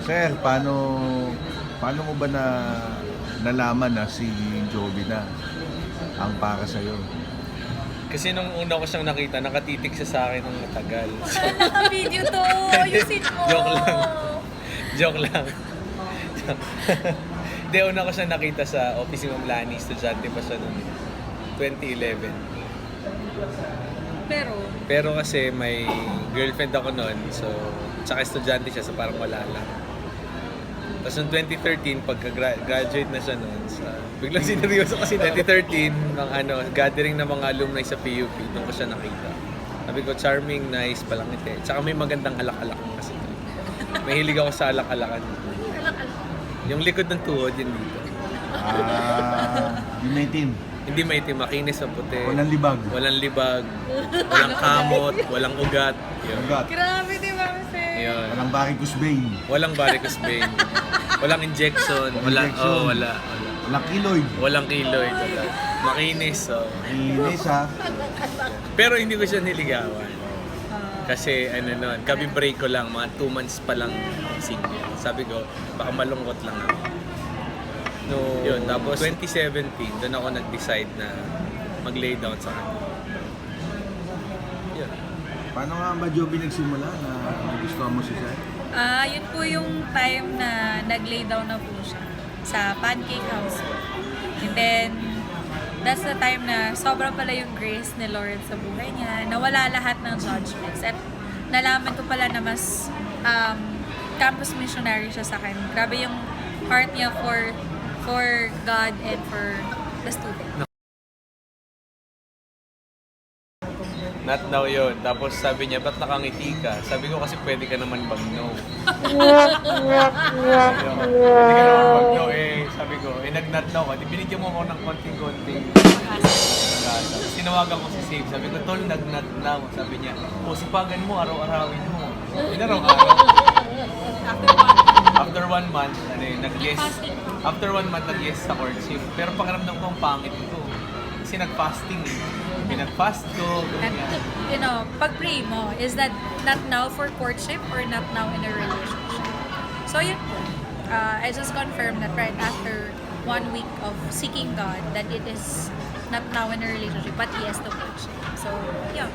Sir, paano paano mo ba na nalaman na si Joby na ang para sa iyo? Kasi nung una ko siyang nakita, nakatitig siya sa akin ng matagal. Naka-video to. Ayusin mo. Joke lang. Joke lang. Hindi, una ko siyang nakita sa office ni Ma'am Lani, estudyante pa siya noon. 2011. Pero, Pero kasi may girlfriend ako noon, so tsaka estudyante siya, so parang wala lang. Tapos noong 2013, pagka-graduate na siya noon, sa, biglang sineryoso kasi 2013, mga ano, gathering ng mga alumni sa PUP, doon ko siya nakita. Sabi ko, charming, nice, palangiti. Tsaka may magandang alak-alakan kasi. Mahilig ako sa alak-alakan. Yung likod ng tuhod, yun dito. Ah, yung may team. Hindi maitim, makinis ang puti. Walang libag. Walang libag. Walang kamot, walang ugat. Yun. Ugat. grabe di ba? Yun. Walang varicose vein. Walang varicose vein. Walang injection. Wala, Injection. oh, wala. wala. Walang keloid. Walang kiloid. Wala. Makinis, oh. Inis ha. Pero hindi ko siya niligawan. Kasi ano nun, kabi break ko lang, mga 2 months pa lang single. Sabi ko, baka malungkot lang ako. No, yun, tapos 2017, doon ako nag-decide na mag-lay down sa kanya. Paano nga ba Joby nagsimula na gusto mo si Sir? Ah, yun po yung time na nag-lay down na po siya sa pancake house. And then, that's the time na sobra pala yung grace ni Lord sa buhay niya. Nawala lahat ng judgments. At nalaman ko pala na mas um, campus missionary siya sa akin. Grabe yung heart niya for for God and for the student. Not now yun. Tapos sabi niya, ba't nakangiti ka? Sabi ko kasi pwede ka naman bang no. Sabi ko, pwede ka naman bang no. Eh, sabi ko, eh nag-not now ka. Di binigyan mo ako ng konting-konting pag-asa. Tinawagan ko si Save. Sabi ko, tol, nag-not now. Sabi niya, o sipagan mo, araw-arawin mo. Inaraw-araw. After one month, ano nag-yes. After one month, nag-yes sa courtship. Pero pakiramdam ko ang pangit ko. Kasi nag-fasting eh. Pinag-fast ko, At, ganyan. you know, pag-pray mo, is that not now for courtship or not now in a relationship? So yun po. Uh, I just confirmed that right after one week of seeking God, that it is not now in a relationship, but yes to courtship. So, yeah.